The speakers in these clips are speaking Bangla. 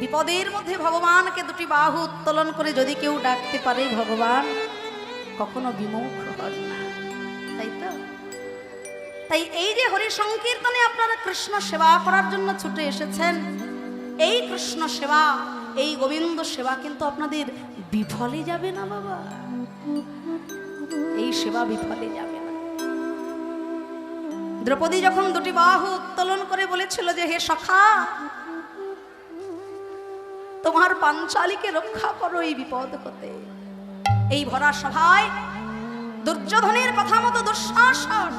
বিপদের মধ্যে ভগবানকে দুটি বাহু উত্তোলন করে যদি কেউ ডাকতে পারে, ভগবান কখনো বিমুখ হন না। তাই তো? তাই এই যে হরি সংকীর্তনে আপনারা কৃষ্ণ সেবা করার জন্য ছুটে এসেছেন, এই কৃষ্ণ সেবা, এই গোবিন্দ সেবা কিন্তু আপনাদের বিফলে যাবে না বাবা। এই সেবা বিফলে যাবে না। দ্রৌপদী যখন দুটি বাহু উত্তোলন করে বলেছিল যে, হে সখা তোমার পাঞ্চালীকে রক্ষা করো এই বিপদ হতে। এই ভরা সভায় দুর্যোধনের কথা মতো দুঃশাসন,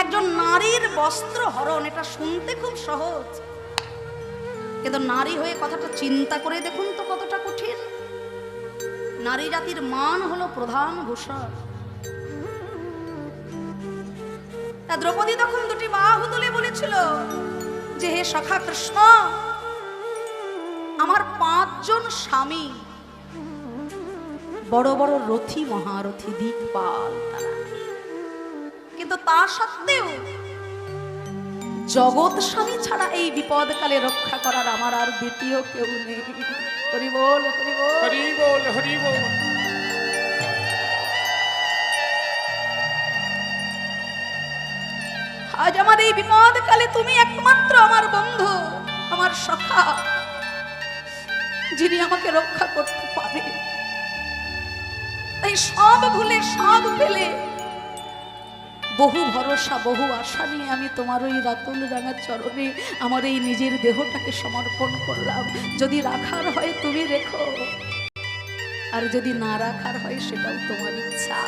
একজন নারীর বস্ত্র হরণ, এটা শুনতে খুব সহজ। কিন্তু নারী হয়ে কথাটা চিন্তা করে দেখুন তো কতটা কঠিন। নারী জাতির মান হলো প্রধান ভূষণ। তা দ্রৌপদী তখন দুটি বাহু তুলে বলেছিল যে হে সখা কৃষ্ণ পাঁচজন স্বামী। বড় বড় রথী মহারথী দিকপাল তারা। কিন্তু তা সত্ত্বেও জগৎ স্বামী ছাড়া এই বিপদকালে রক্ষা করার আমার আর দ্বিতীয় কেউ নেই। হরি বল হরি বল। হরি বল হরি বল। আজ আমার এই বিপদকালে তুমি একমাত্র আমার বন্ধু আমার সখা। যিনি আমাকে রক্ষা করতে পারে। তাই সব ভুলে, সব ফেলে বহু ভরসা, বহু আশা নিয়ে আমি তোমার ওই রাতুল রাঙা চরণে আমার এই নিজের দেহটাকে সমর্পণ করলাম। যদি রাখার হয় তুমি রেখো, আর যদি না রাখার হয় সেটাও তোমার ইচ্ছা।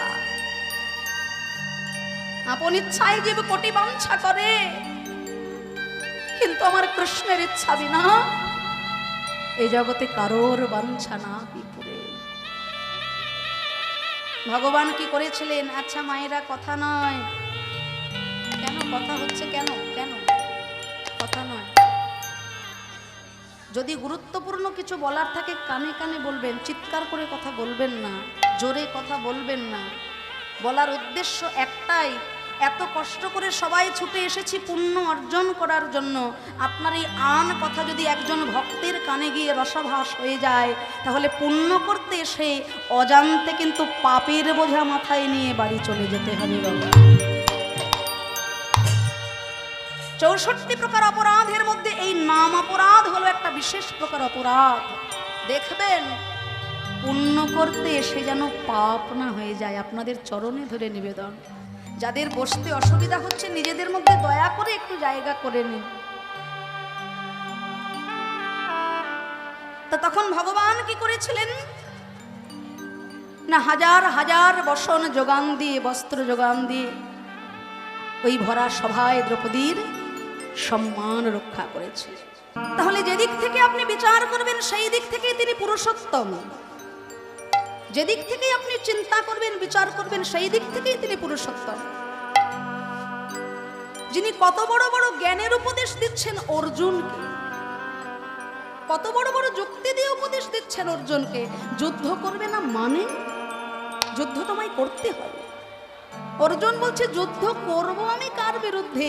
আপন ইচ্ছায় জীব কোটি বাঞ্ছা করে, কিন্তু আমার কৃষ্ণের ইচ্ছা বিনা এই জগতে কারোর বাঞ্ছা না বিপুরে ভগবান কি করেছিলেন? আচ্ছা মায়েরা, কথা নয়। কেন? কথা হচ্ছে কেন? কেন? কথা নয়। যদি গুরুত্বপূর্ণ কিছু বলার থাকে, কানে কানে বলবেন, চিৎকার করে কথা বলবেন না, জোরে কথা বলবেন না। বলার উদ্দেশ্য একটাই এত কষ্ট করে সবাই ছুটে এসেছি পুণ্য অর্জন করার জন্য। আপনার এই আন কথা যদি একজন ভক্তের কানে গিয়ে রসভাস হয়ে যায়, তাহলে পুণ্য করতে এসে অজান্তে কিন্তু পাপের বোঝা মাথায় নিয়ে বাড়ি চলে যেতে হবে চৌষট্টি প্রকার অপরাধের মধ্যে এই নাম অপরাধ হলো একটা বিশেষ প্রকার অপরাধ। দেখবেন, পুণ্য করতে এসে যেন পাপ না হয়ে যায়। আপনাদের চরণে ধরে নিবেদন। যাদের বসতে অসুবিধা হচ্ছে, নিজেদের মধ্যে দয়া করে একটু জায়গা করে নিন। তা তখন ভগবান কি করেছিলেন? না, হাজার হাজার বসন যোগান দিয়ে, বস্ত্র যোগান দিয়ে, ওই ভরা সভায় দ্রৌপদীর সম্মান রক্ষা করেছে তাহলে যেদিক থেকে আপনি বিচার করবেন, সেই দিক থেকে তিনি পুরুষোত্তম। যেদিক থেকে আপনি চিন্তা করবেন, বিচার করবেন, সেই দিক থেকেই তিনি পুরুষোত্তম। যিনি কত বড় বড় জ্ঞানের উপদেশ দিচ্ছেন অর্জুনকে, কত বড় বড় যুক্তি দিয়ে উপদেশ দিচ্ছেন অর্জুনকে, যুদ্ধ করবে না মানে? যুদ্ধ তোমায় করতে হবে। অর্জুন বলছে, যুদ্ধ করব আমি কার বিরুদ্ধে?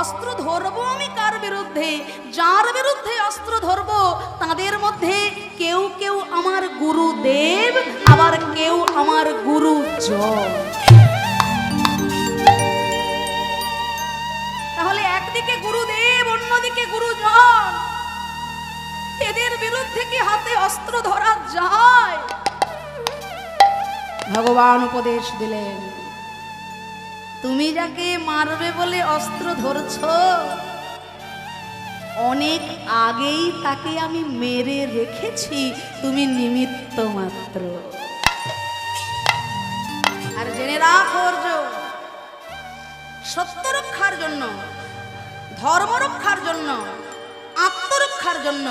অস্ত্র ধরবো আমি কার বিরুদ্ধে? যার বিরুদ্ধে অস্ত্র ধরবো, তাদের মধ্যে কেউ কেউ আমার গুরুদেব, আবার কেউ আমার গুরু তাহলে একদিকে গুরুদেব, অন্যদিকে গুরুজন। এদের বিরুদ্ধে কি হাতে অস্ত্র ধরা যায়? ভগবান উপদেশ দিলেন। তুমি যাকে মারবে বলে অস্ত্র ধরছ? অনেক আগেই তাকে আমি মেরে রেখেছি, তুমি নিমিত্ত মাত্র। আর জেনে রাখ অর্জুন, সত্য রক্ষার জন্য, ধর্ম রক্ষার জন্য আত্মরক্ষার জন্য,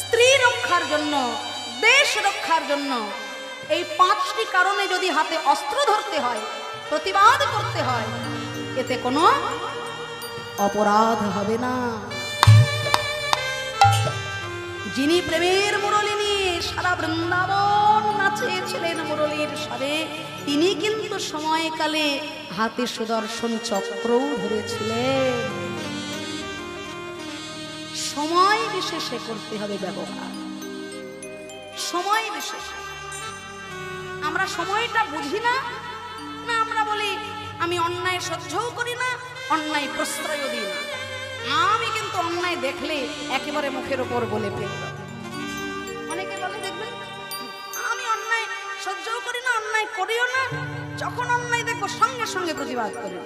স্ত্রী রক্ষার জন্য, দেশ রক্ষার জন্য, এই পাঁচটি কারণে যদি হাতে অস্ত্র ধরতে হয় প্রতিবাদ করতে হয়। এতে কোনো অপরাধ হবে না। যিনি প্রেমের মুরলী নিয়ে সারা বৃন্দাবন নাচিয়েছিলেন মুরলীর স্বরে, তিনি কিন্তু সময়কালে হাতে সুদর্শন চক্রও ধরেছিলেন। সময় বিশেষে করতে হবে ব্যবহার। সময় বিশেষে। আমরা সময়টা বুঝি না আমি অন্যায় সহ্যও করি না, অন্যায় প্রশ্রয়ও দিই না। আমি কিন্তু অন্যায় দেখলে একেবারে মুখের ওপর বলে ফেলব অনেকে বলে, দেখবেন, আমি অন্যায় সহ্যও করি না, অন্যায় করিও না। যখন অন্যায় দেখব, সঙ্গে সঙ্গে প্রতিবাদ করি।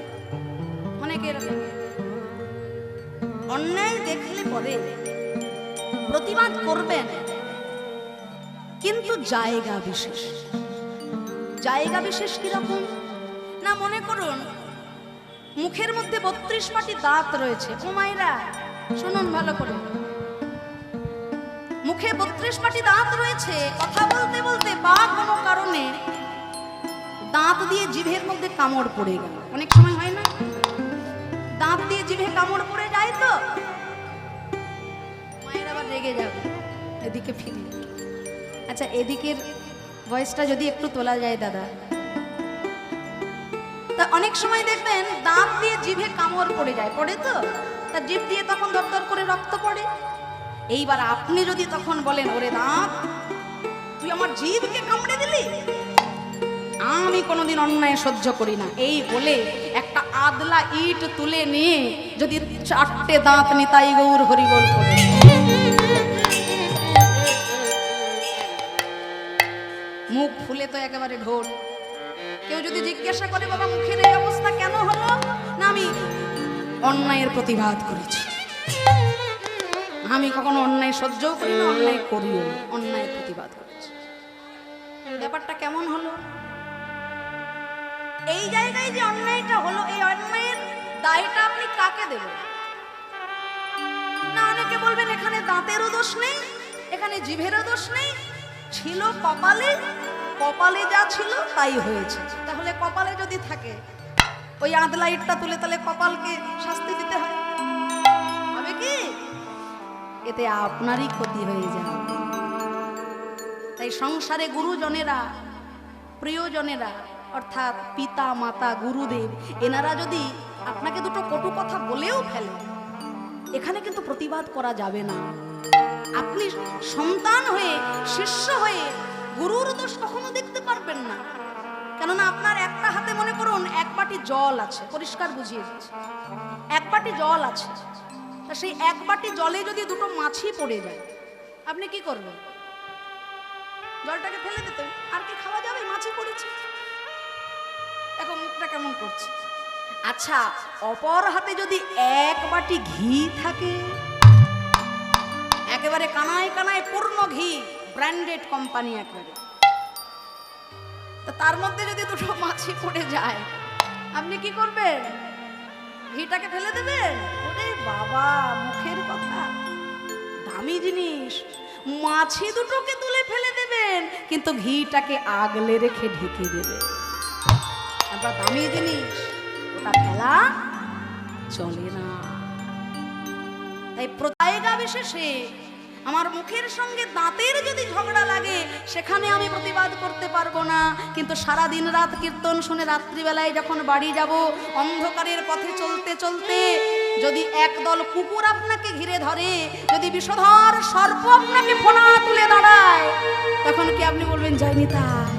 অনেকে এরকম অন্যায় দেখলে পরে প্রতিবাদ করবেন, কিন্তু জায়গা বিশেষ। জায়গা বিশেষ কীরকম? না মনে করুন? মুখের মধ্যে বত্রিশ পাটি দাঁত রয়েছে। ও মায়েরা শুনুন ভালো করে। মুখে বত্রিশ পাটি দাঁত রয়েছে, কথা বলতে বলতে বা কোনো কারণে দাঁত দিয়ে জিভের মধ্যে কামড় পড়ে গেল। অনেক সময় হয় না? দাঁত দিয়ে জিভে কামড় পড়ে যায় তো? মায়ের আবার রেগে যাবে, এদিকে ফিরি আচ্ছা এদিকের ভয়েসটা যদি একটু তোলা যায়, দাদা। অনেক সময় দেখবেন দাঁত দিয়ে জিভে কামড় পড়ে যায়, পড়ে তো? তা জিভ দিয়ে তখন দরদর করে রক্ত পড়ে। এইবার আপনি যদি তখন বলেন, ওরে দাঁত, তুই আমার জিভকে কামড়ে দিলি? আমি কোনোদিন অন্যায় সহ্য করি না। এই বলে একটা আদলা ইট তুলে নিয়ে যদি চারটে দাঁত নিতাই গৌর হরিবল করে। মুখ ফুলে তো একেবারে ঢোল। কেউ যদি জিজ্ঞাসা করে, বাবা, মুখের এই অবস্থা কেন হলো? না, আমি অন্যায়ের প্রতিবাদ করেছি। আমি কখনো অন্যায় সহ্যও করি না, অন্যায় করিও অন্যায়ের প্রতিবাদ করেছি। ব্যাপারটা কেমন হলো? এই জায়গায় যে অন্যায়টা হলো, এই অন্যায়ের দায়টা আপনি কাকে দেবেন? না, অনেকে বলবেন, এখানে দাঁতেরও দোষ নেই, এখানে জিভেরও দোষ নেই, ছিল কপালে কপালে যা ছিল তাই হয়েছে। তাহলে কপালে যদি থাকে, ওই আদলা ইটটা তুলে তাহলে কপালকে শাস্তি দিতে হয়। হবে কি? এতে আপনারই ক্ষতি হয়ে যায়। তাই সংসারে গুরুজনেরা, প্রিয়জনেরা, অর্থাৎ পিতা, মাতা, গুরুদেব, এনারা যদি আপনাকে দুটো কটু কথা বলেও ফেলে, এখানে কিন্তু প্রতিবাদ করা যাবে না। আপনি সন্তান হয়ে, শিষ্য হয়ে গুরুর দোষ কখনো দেখতে পারবেন না। কেননা আপনার একটা হাতে মনে করুন, এক বাটি জল আছে, পরিষ্কার বুঝিয়ে দিচ্ছে। এক বাটি জল আছে। তা সেই এক বাটি জলে যদি দুটো মাছি পড়ে যায়, আপনি কি করবেন? জলটাকে ফেলে দিতেন, আর কি খাওয়া যাবে? মাছি পড়েছে। এখন মুখটা কেমন করছে? আচ্ছা অপর হাতে যদি এক বাটি ঘি থাকে, একেবারে কানায় কানায় পূর্ণ ঘি ব্র্যান্ডেড কোম্পানি একবারে। তার মধ্যে যদি দুটো মাছি পড়ে যায়, আপনি কি করবেন? ঘিটাকে ফেলে দেবেন? ওরে বাবা, মুখের কথা। দামি জিনিস। মাছি দুটোকে তুলে ফেলে দেবেন, কিন্তু ঘিটাকে আগলে রেখে ঢেকে দেবেন। একটা দামি জিনিস, ওটা ফেলা চলে না। তাই জায়গা বিশেষে আমার মুখের সঙ্গে দাঁতের যদি ঝগড়া লাগে, সেখানে আমি প্রতিবাদ করতে পারব না। কিন্তু সারা দিন রাত কীর্তন শুনে রাত্রিবেলায় যখন বাড়ি যাব, অন্ধকারের পথে চলতে চলতে যদি একদল কুকুর আপনাকে ঘিরে ধরে, যদি বিষধর সর্প আপনাকে ফোনা তুলে দাঁড়ায়, তখন কি আপনি বলবেন যাইনি তাই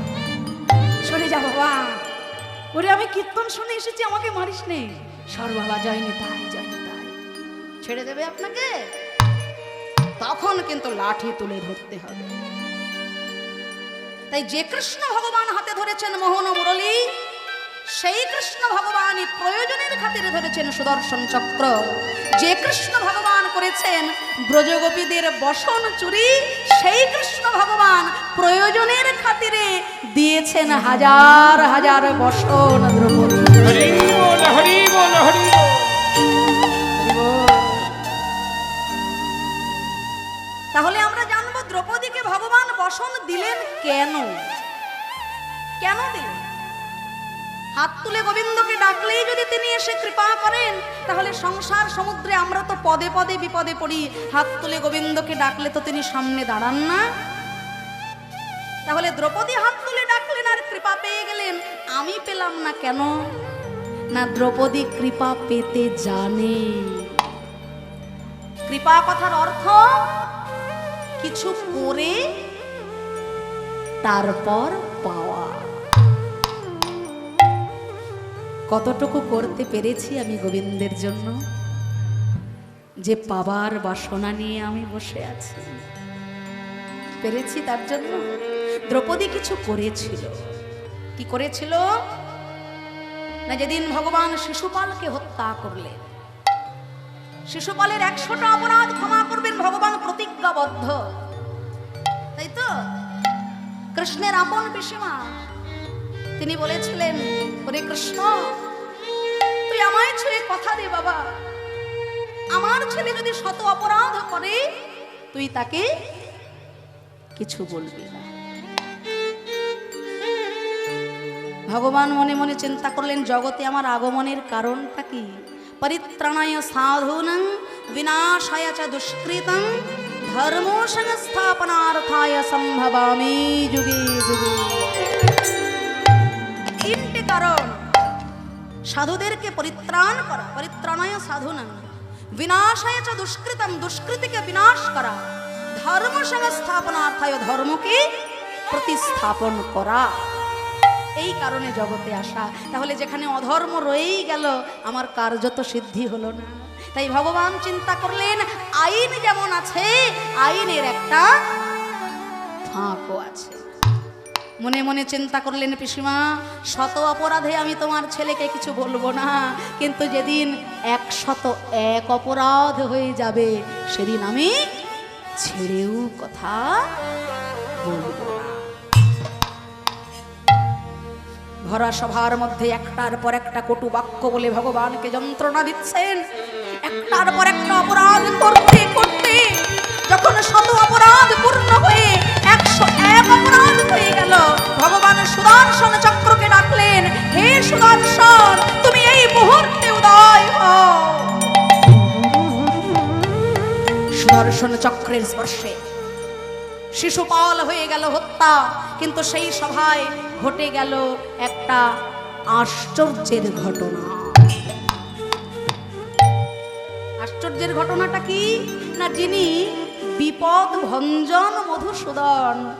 সরে যা বাবা। ওরে, আমি কীর্তন শুনে এসেছি, আমাকে মারিস নে। সর বাবা যায়নি তাই তাই ছেড়ে দেবে আপনাকে? তখন কিন্তু লাঠি তুলে ধরতে হবে। তাই যে কৃষ্ণ ভগবান হাতে ধরেছেন মোহন মুরলী, সেই কৃষ্ণ ভগবানই প্রয়োজনের খাতিরে ধরেছেন সুদর্শন চক্র। যে কৃষ্ণ ভগবান করেছেন ব্রজগোপীদের বসন চুরি, সেই কৃষ্ণ ভগবান প্রয়োজনের খাতিরে দিয়েছেন হাজার হাজার বসন দ্রৌপদী। বসন দিলেন কেন? কেন দিলেন? হাত তুলে গোবিন্দকে ডাকলেই যদি তিনি এসে কৃপা করেন, তাহলে সংসার সমুদ্রে আমরা তো পদে পদে বিপদে পড়ি। হাত তুলে গোবিন্দকে ডাকলে তো তিনি সামনে দাঁড়ান না। তাহলে দ্রৌপদী হাত তুলে ডাকলেন, আর কৃপা পেয়ে গেলেন? আমি পেলাম না কেন? না দ্রৌপদী কৃপা পেতে জানে। কৃপা কথার অর্থ, কিছু করে তারপর পাওয়া। কতটুকু করতে পেরেছি আমি গোবিন্দের জন্য? যে পাবার বাসনা নিয়ে আমি বসে আছি। পেরেছি তার জন্য? দ্রৌপদী কিছু করেছিল। কি করেছিল? না, যেদিন ভগবান শিশুপালকে হত্যা করলেন, শিশুপালের একশোটা অপরাধ ক্ষমা করবেন ভগবান প্রতিজ্ঞাবদ্ধ। তাই তো? কৃষ্ণের আপন পিসিমা। তিনি বলেছিলেন হরে কৃষ্ণ, তুই আমায় ছুঁয়ে কথা দে বাবা। আমার ছেলে যদি শত অপরাধ করে, তুই তাকে কিছু বলবি না। ভগবান মনে মনে চিন্তা করলেন, জগতে আমার আগমনের কারণটা কি? পরিত্রাণায় সাধুনং, বিনাশায় চ দুষ্কৃতং ধর্ম সংস্থাপনার্থায় সম্ভবামি যুগে যুগে তিনটি কারণ সাধুদেরকে পরিত্রাণ করা পরিত্রাণায় সাধুনং বিনাশায় চ দুষ্কৃতম দুষ্কৃতিকে বিনাশ করা ধর্ম সংস্থাপনার্থায় ধর্মকে প্রতিস্থাপন করা এই কারণে জগতে আসা। তাহলে যেখানে অধর্ম রয়েই গেল, আমার কার্য তো সিদ্ধি হলো না। তাই ভগবান চিন্তা করলেন, আইন যেমন আছে, আইনের একটা ফাঁকও আছে। মনে মনে চিন্তা করলেন, পিসিমা, শত অপরাধে আমি তোমার ছেলেকে কিছু বলব না। কিন্তু যেদিন একশত এক অপরাধ হয়ে যাবে, সেদিন আমি ছেড়েও কথা ভরা সভার মধ্যে একটার পর একটা কটু বাক্য বলে ভগবানকে যন্ত্রণা দিচ্ছেন। একটার পর একটা অপরাধ করতে করতে, যখন শত অপরাধ পূর্ণ হয়ে একশো এক অপরাধ হয়ে গেল, ভগবান সুদর্শন চক্রকে ডাকলেন, হে সুদর্শন, তুমি এই মুহূর্তে উদয় হও। সুদর্শন চক্রের স্পর্শে শিশুপাল হয়ে গেল হত্যা। কিন্তু সেই সভায় ঘটে গেল একটা আশ্চর্যের ঘটনা। আশ্চর্যের ঘটনাটা কি? না যিনি বিপদ ভঞ্জন মধুসূদন,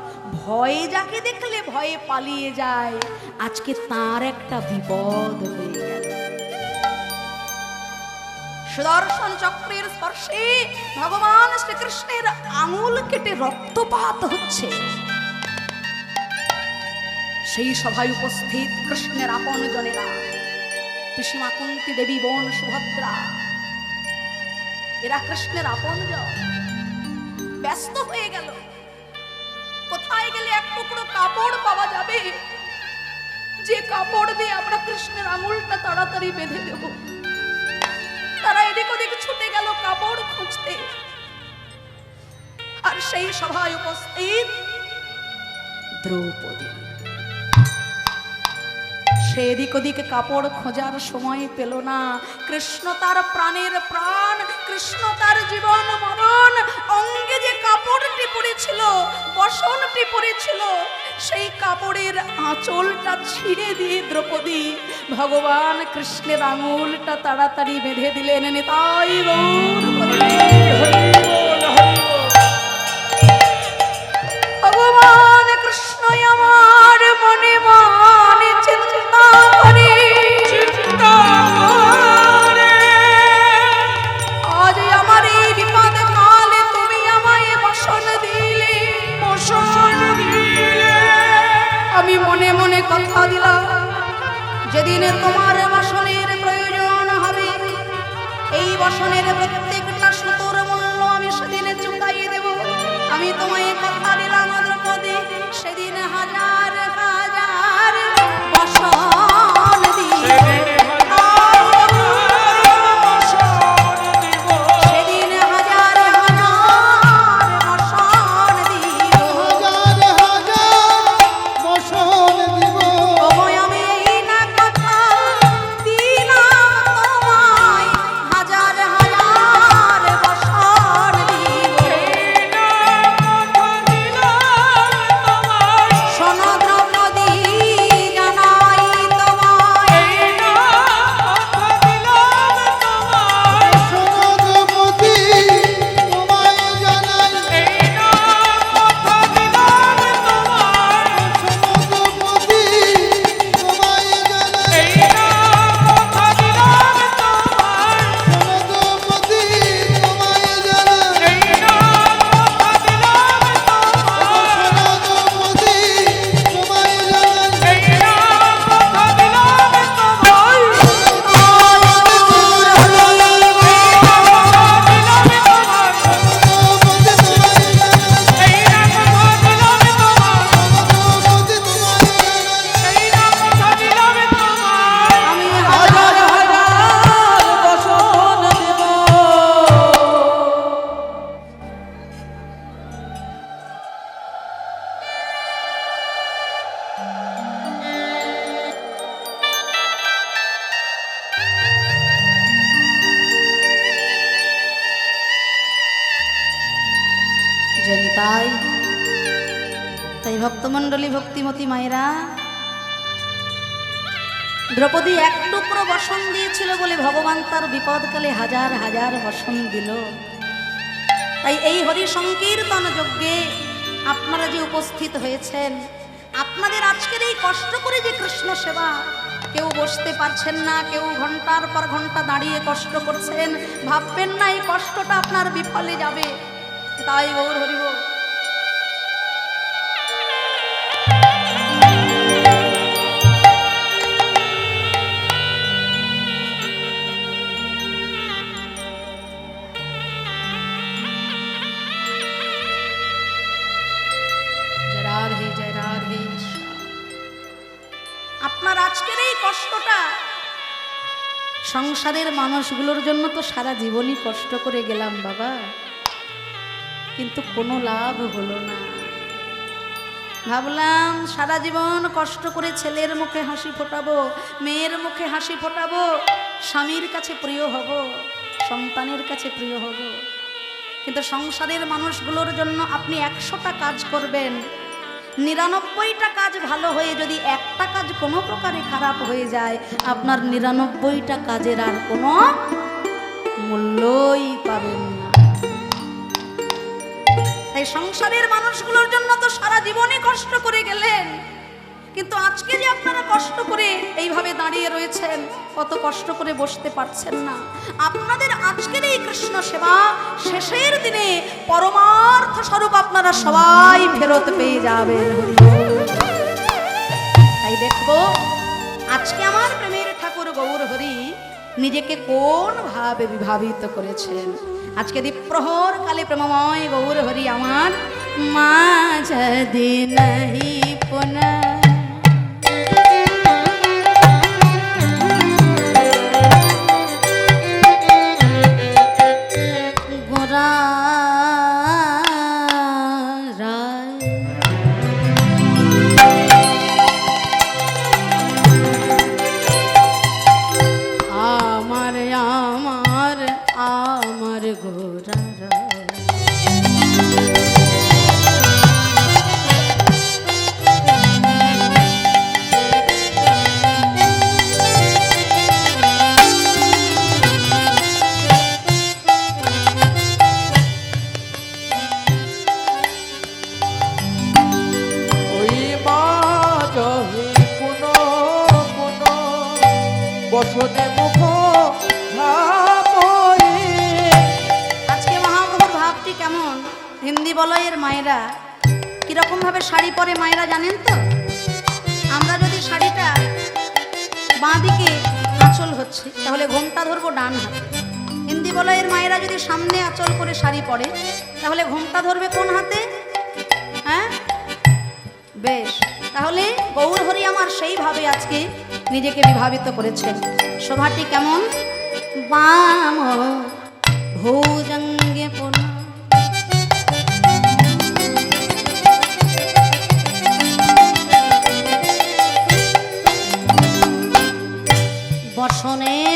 ভয়ে যাকে দেখলে ভয়ে পালিয়ে যায়, আজকে তার একটা বিপদ হয়ে সুদর্শন চক্রের স্পর্শে ভগবান শ্রীকৃষ্ণের আঙুল কেটে রক্তপাত হচ্ছে। সেই সভায় উপস্থিত কৃষ্ণের আপন জনেরা, পিসিমা কুন্তি দেবী বোন সুভদ্রা। এরা কৃষ্ণের আপন জন ব্যস্ত হয়ে গেল। কোথায় গেলে এক টুকরো কাপড় পাওয়া যাবে? যে কাপড় দিয়ে আমরা কৃষ্ণের আঙুলটা তাড়াতাড়ি বেঁধে দেবো। তারা এদিক ওদিক ছুটে গেল কাপড় খুঁজতে। আর সেই সভায় উপস্থিত দ্রৌপদী। সে এদিক ওদিক কাপড় খোঁজার সময় পেল না। কৃষ্ণ তার প্রাণের প্রাণ, কৃষ্ণ তার জীবন মরণ, অঙ্গে যে কাপড়টি পড়েছিল বসনটি পড়েছিল সেই কাপড়ের আঁচলটা ছিঁড়ে দিয়ে দ্রৌপদী ভগবান কৃষ্ণের আঙুলটা তাড়াতাড়ি বেঁধে দিলেন তাই গৌর তোমার বাসনের প্রয়োজন হবে। এই বসনের প্রত্যেকটা দিয়েছিল বলে ভগবান তার বিপদকালে হাজার হাজার বসন দিল। তাই এই হরি সংকীর্তন যজ্ঞে আপনারা যে উপস্থিত হয়েছেন, আপনাদের আজকের এই কষ্ট করে যে কৃষ্ণ সেবা, কেউ বসতে পারছেন না, কেউ ঘণ্টার পর ঘণ্টা দাঁড়িয়ে কষ্ট করছেন, ভাববেন না এই কষ্টটা আপনার বিফলে যাবে। তাই গৌর হরিব সংসারের মানুষগুলোর জন্য তো সারা জীবনই কষ্ট করে গেলাম বাবা। কিন্তু কোনো লাভ হলো না। ভাবলাম সারা জীবন কষ্ট করে ছেলের মুখে হাসি ফোটাবো, মেয়ের মুখে হাসি ফোটাবো, স্বামীর কাছে প্রিয় হব, সন্তানের কাছে প্রিয় হব। কিন্তু সংসারের মানুষগুলোর জন্য আপনি একশোটা কাজ করবেন। নিরানব্বইটা কাজ ভালো হয়ে যদি একটা কাজ কোনো প্রকারে খারাপ হয়ে যায়, আপনার নিরানব্বইটা কাজের আর কোনো মূল্যই পাবেন না। তাই সংসারের মানুষগুলোর জন্য তো সারা জীবনই কষ্ট করে গেলেন। কিন্তু আজকে যে আপনারা কষ্ট করে এইভাবে দাঁড়িয়ে রয়েছেন, কত কষ্ট করে বসতে পারছেন না। আপনাদের আজকের এই কৃষ্ণ সেবা শেষের দিনে পরমার্থ স্বরূপ আপনারা সবাই ফেরত পেয়ে যাবেন। তাই দেখব, আজকে আমার প্রেমের ঠাকুর গৌর হরি নিজেকে কোন ভাবে বিভাবিত করেছেন। আজকে দীপ্রহর কালে প্রেমময় গৌর হরি আমার মা যদি নাহি পুনঃ। বসনে মুখ আজকে মহাপ্রভুর ভাবটি কেমন? হিন্দি বলয়ের মায়েরা, কীরকম ভাবে শাড়ি পরে মায়েরা জানেন তো? আমরা যদি শাড়িটা বাঁ দিকে আঁচল হচ্ছে, তাহলে ঘোমটা ধরবো ডান হাতে। হিন্দি বলয়ের মায়েরা যদি সামনে আঁচল করে শাড়ি পরে, তাহলে ঘোমটা ধরবে কোন হাতে? হ্যাঁ? বেশ, তাহলে গৌর হরি আমার সেইভাবে আজকে নিজেকে বিভাবিত করেছেন। শোভাটি কেমন? বাম ভোজঙ্গে বসনে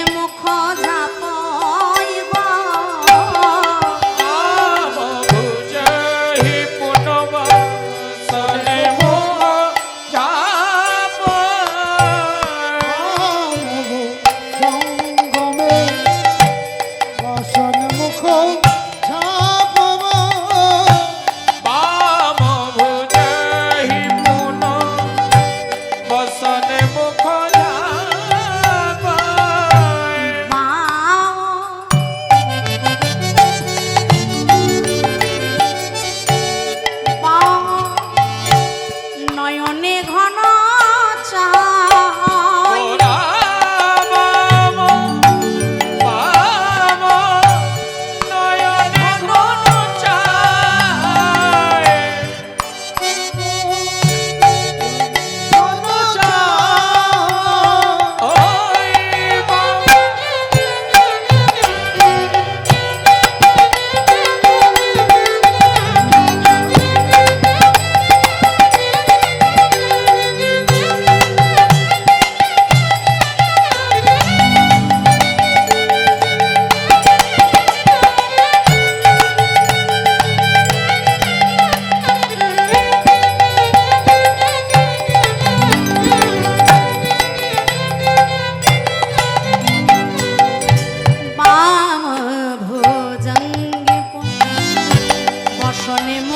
说你。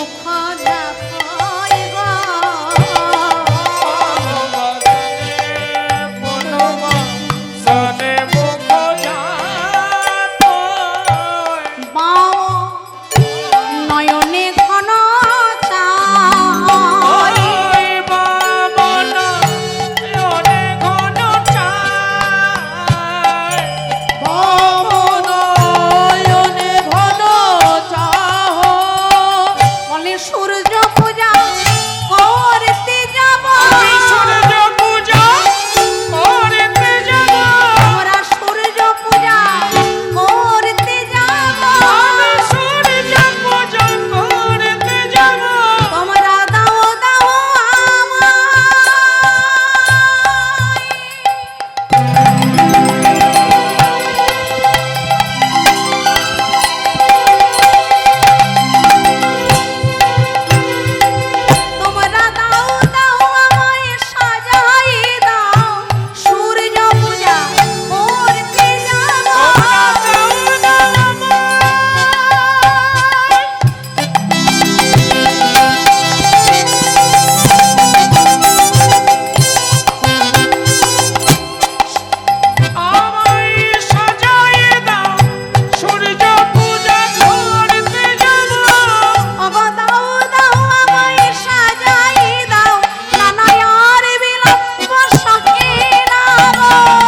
ー